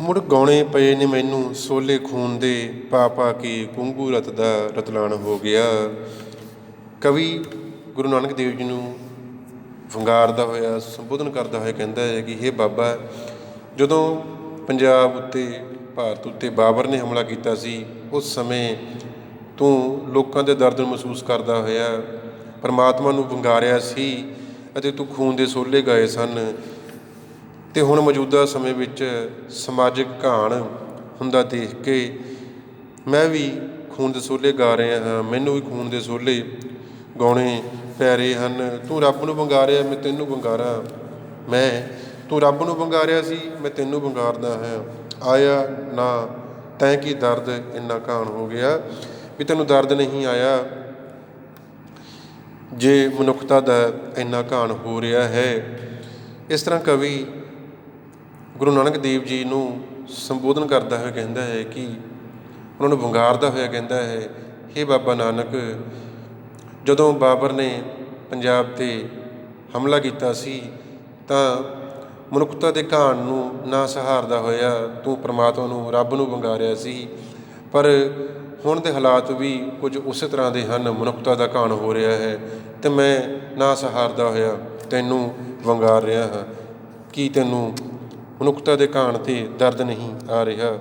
ਮੁੜ ਗਾਉਣੇ ਪਏ ਨੇ ਮੈਨੂੰ ਸੋਲੇ ਖੂਨ ਦੇ ਪਾ ਪਾ ਕੇ ਕੁੰਗੂ ਰਤ ਦਾ ਰਤਲਾਨ ਹੋ ਗਿਆ। ਕਵੀ ਗੁਰੂ ਨਾਨਕ ਦੇਵ ਜੀ ਨੂੰ ਵੰਗਾਰਦਾ ਹੋਇਆ, ਸੰਬੋਧਨ ਕਰਦਾ ਹੋਇਆ ਕਹਿੰਦਾ ਹੈ ਕਿ हे ਬਾਬਾ, ਜਦੋਂ ਪੰਜਾਬ ਉੱਤੇ, ਭਾਰਤ ਉੱਤੇ ਬਾਬਰ ਨੇ ਹਮਲਾ ਕੀਤਾ ਸੀ, ਉਸ ਸਮੇਂ ਤੂੰ ਲੋਕਾਂ ਦੇ ਦਰਦ ਨੂੰ ਮਹਿਸੂਸ ਕਰਦਾ ਹੋਇਆ, ਪਰਮਾਤਮਾ ਨੂੰ ਵੰਗਾਰਿਆ ਸੀ ਅਤੇ ਤੂੰ ਖੂਨ ਦੇ ਸੋਲੇ ਗਾਏ ਸਨ। ਅਤੇ ਹੁਣ ਮੌਜੂਦਾ ਸਮੇਂ ਵਿੱਚ ਸਮਾਜਿਕ ਘਾਣ ਹੁੰਦਾ ਦੇਖ ਕੇ ਮੈਂ ਵੀ ਖੂਨ ਦੇ ਸੋਲੇ ਗਾ ਰਿਹਾ ਹਾਂ, ਮੈਨੂੰ ਵੀ ਖੂਨ ਦੇ ਸੋਲੇ ਗਾਉਣੇ ਪੈ ਰਹੇ ਹਨ। ਤੂੰ ਰੱਬ ਨੂੰ ਵੰਗਾਰਿਆ ਮੈਂ ਤੈਨੂੰ ਵੰਗਾਰਾਂ ਮੈਂ, ਤੂੰ ਰੱਬ ਨੂੰ ਵੰਗਾਰਿਆ ਸੀ, ਮੈਂ ਤੈਨੂੰ ਵੰਗਾਰਦਾ ਹਾਂ। ਆਇਆ ਨਾ, ਤੈਂ ਕੀ ਦਰਦ ਇੰਨਾ ਘਾਣ ਹੋ ਗਿਆ ਵੀ ਤੈਨੂੰ ਦਰਦ ਨਹੀਂ ਆਇਆ? ਜੇ ਮਨੁੱਖਤਾ ਦਾ ਇੰਨਾ ਘਾਣ ਹੋ ਰਿਹਾ ਹੈ, ਇਸ ਤਰ੍ਹਾਂ ਕਵੀ ਗੁਰੂ ਨਾਨਕ ਦੇਵ ਜੀ ਨੂੰ ਸੰਬੋਧਨ ਕਰਦਾ ਹੋਇਆ ਕਹਿੰਦਾ ਹੈ ਕਿ ਉਹਨਾਂ ਨੂੰ ਵੰਗਾਰਦਾ ਹੋਇਆ ਕਹਿੰਦਾ ਹੈ हे ਬਾਬਾ ਨਾਨਕ, ਜਦੋਂ ਬਾਬਰ ਨੇ ਪੰਜਾਬ ਤੇ ਹਮਲਾ ਕੀਤਾ ਸੀ, ਤਾਂ ਮਨੁੱਖਤਾ ਦੇ ਘਾਣ ਨੂੰ ਨਾ ਸਹਾਰਦਾ ਹੋਇਆ ਤੂੰ ਪ੍ਰਮਾਤਮਾ ਨੂੰ ਰੱਬ ਨੂੰ ਵੰਗਾਰਿਆ ਸੀ, ਪਰ ਹੁਣ ਦੇ ਹਾਲਾਤ ਵੀ ਕੁਝ ਉਸੇ ਤਰ੍ਹਾਂ ਦੇ ਹਨ, ਮਨੁੱਖਤਾ ਦਾ ਘਾਣ ਹੋ ਰਿਹਾ ਹੈ, ਤੇ ਮੈਂ ਨਾ ਸਹਾਰਦਾ ਹੋਇਆ ਤੈਨੂੰ ਵੰਗਾਰ ਰਿਹਾ ਹਾਂ। ਕੀ ਤੈਨੂੰ ਮਨੁੱਖਤਾ ਦੇ ਘਾਣ ਤੇ ਦਰਦ ਨਹੀਂ ਆ ਰਿਹਾ।